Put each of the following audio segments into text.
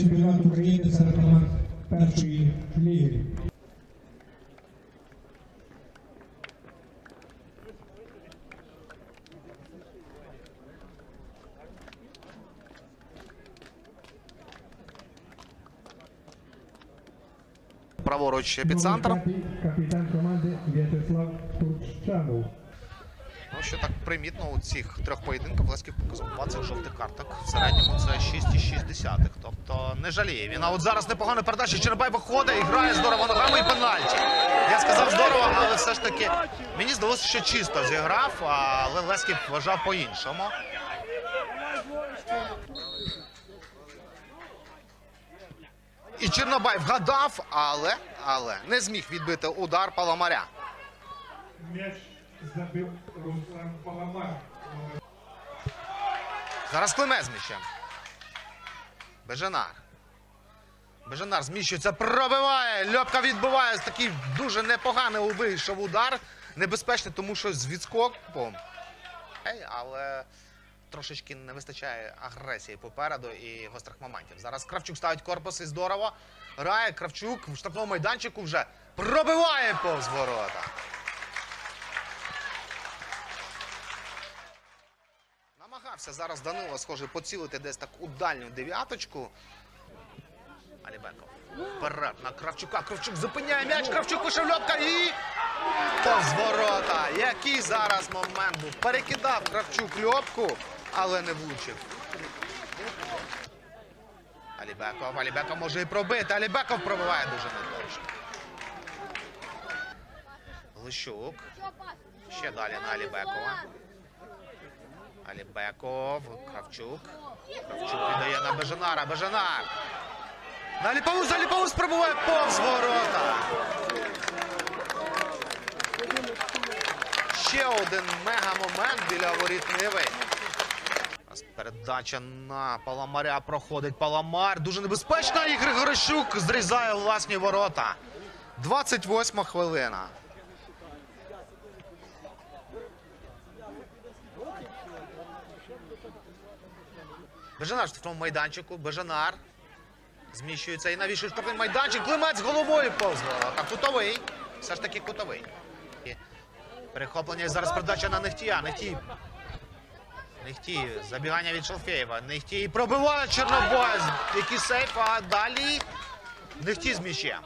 чемпіонат України серед команд першої ліги. Праворуч епіцентр. Капітан команди В'ячеслав Турчанов. Ну, що так примітно у цих трьох поєдинках Лесків показав 20 жовтих карток. В середньому це 6,6. Тобто не жаліє. Він а от зараз непогана передача. Чернобай виходить і грає здорово ногами і пенальті. Я сказав здорово, але все ж таки мені здалося, що чисто зіграв, але Лесків вважав по-іншому. І Чорнобай вгадав, але, але не зміг відбити удар Паламаря. М'яч забив Руслан Паламар. Зараз Климе з м'ячем. Бежанар. Бежанар зміщується, пробиває. Льопка відбиває. Такий дуже непоганий вийшов удар. Небезпечний, тому що з відскоком. Але трошечки не вистачає агресії попереду і гострих моментів. Зараз Кравчук ставить корпус і здорово. Грає Кравчук в штрафному майданчику вже пробиває повз ворота. Намагався зараз Данило, схоже, поцілити десь так у дальню дев'яточку. Алібеков. Вперед на Кравчука. Кравчук зупиняє м'яч. Кравчук вишевльотка і повз ворота. Який зараз момент був. Перекидав Кравчук льопку, але не влучив. Алібеков. Алібеков може і пробити. Алібеков пробиває дуже недовго. Лищук. Ще далі на Алібекова. Алібеков, Кравчук. Кравчук віддає на Бежанара. Бежанар. На Ліповус, Ліповус пробуває повз ворота. Ще один мега-момент біля воріт Ниви. Передача на Паламаря проходить Паламар. Дуже небезпечна. І Григорищук зрізає власні ворота. 28 хвилина. Бежанар штрафному майданчику. Бежанар. Зміщується і навіщо штрафний майданчик. Климець головою повз ворота. Кутовий. Все ж таки кутовий. Перехоплення і зараз передача на Нехтія. Нехтій. Нехтій. Забігання від Шалфеєва. Нехтій пробиває Чорнобой. Який сейф, а далі Нехтій з м'ячем.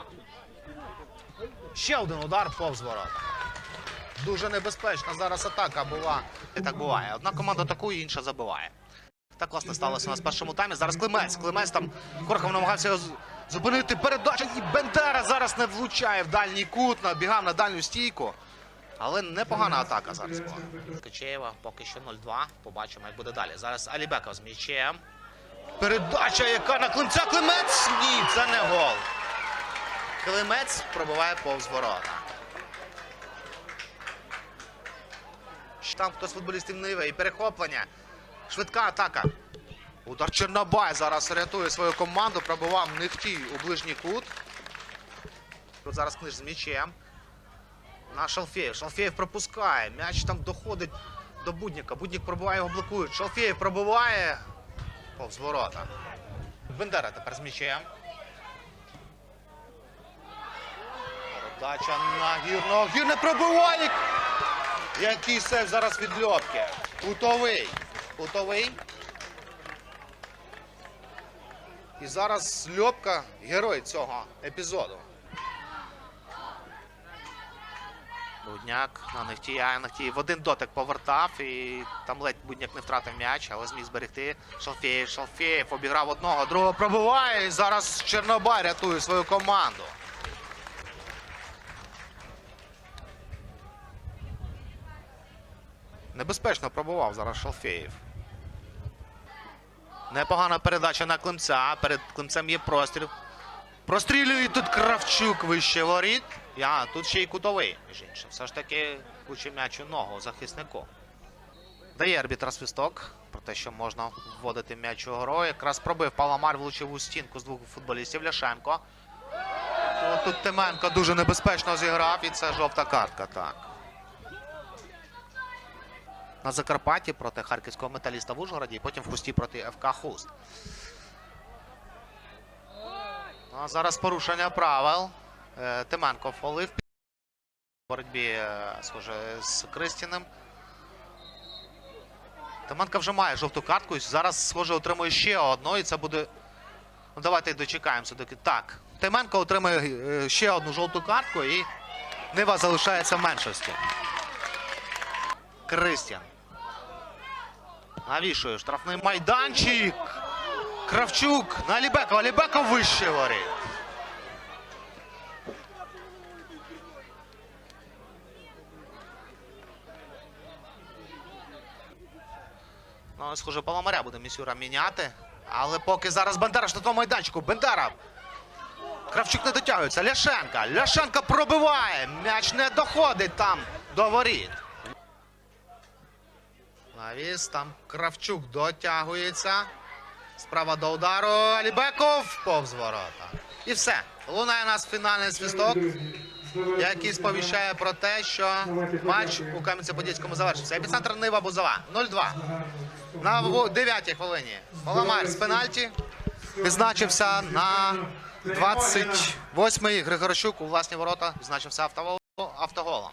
Ще один удар повз. Дуже небезпечна зараз атака була. І так буває. Одна команда атакує, інша забиває. Так власне сталося у нас в першому таймі. Зараз Климець. Климець там Корхов намагався його зупинити. Передача і Бендера зараз не влучає в дальній кут, набігав на дальню стійку. Але непогана атака зараз була. Качеєва поки що 0-2. Побачимо, як буде далі. Зараз Алібеков з м'ячем. Передача, яка на Климця. Климець! Ні, це не гол. Климець пробиває повз ворота. Там хтось футболістів Ниви і перехоплення. Швидка атака. Удар Чорнобай зараз рятує свою команду. Пробивав Нехтій у ближній кут. Тут зараз книж з м'ячем. На Шалфеєв. Шалфеєв пропускає. М'яч там доходить до Будніка. Буднік пробиває його блокують. Шалфеєв пробиває. Повз ворота. Бендера тепер з м'ячем. Передача на гірного. Гірне пробиває. Який сейф зараз від Льопки. Кутовий. Кутовий. І зараз Льопка герой цього епізоду. Будняк на Нехтія. Нехтій в один дотик повертав і там ледь Будняк не втратив м'яч, але зміг зберегти. Шалфєєв, Шалфєєв обіграв одного, другого пробиває. І зараз Чорнобай рятує свою команду. Небезпечно пробував зараз Шалфеєв. Непогана передача на Климця. Перед Климцем є простріл. Прострілює тут Кравчук вище воріт. Я тут ще й кутовий, між іншим. Все ж таки куче м'яч у ногу захиснику. Дає арбітра свисток про те, що можна вводити м'яч у грою. Якраз пробив Паламар, влучив у стінку з двох футболістів Ляшенко. От тут Тименко дуже небезпечно зіграв, і це жовта картка. Так. На Закарпатті проти харківського металіста в Ужгороді і потім в Хусті проти ФК Хуст. Ну, а зараз порушення правил. Е, Тименко фолив в боротьбі, е, схоже, з Кристіним. Тименко вже має жовту картку. Зараз, схоже, отримує ще одну, і це буде. Ну, давайте дочекаємося. Доки... Так. Тименко отримує е, ще одну жовту картку і Нива залишається в меншості. Кристіан. Навішує штрафний майданчик. Кравчук на Алібекова. Алібеков вище воріт. Ну, схоже, Паламаря буде Місюра міняти. Але поки зараз Бендера на майданчику. Бендера. Кравчук не дотягується. Ляшенка. Ляшенка пробиває. М'яч не доходить там до воріт. Навіс. Там Кравчук дотягується. Справа до удару. Алібеков повз ворота. І все. Лунає у нас фінальний свисток, який сповіщає про те, що матч у Кам'янці-Подільському завершився. Епіцентр Нива Бузова. 0-2. На 9-й хвилині. Паламар з пенальті відзначився на 28-й. Григорчук у власні ворота автогол- автоголом.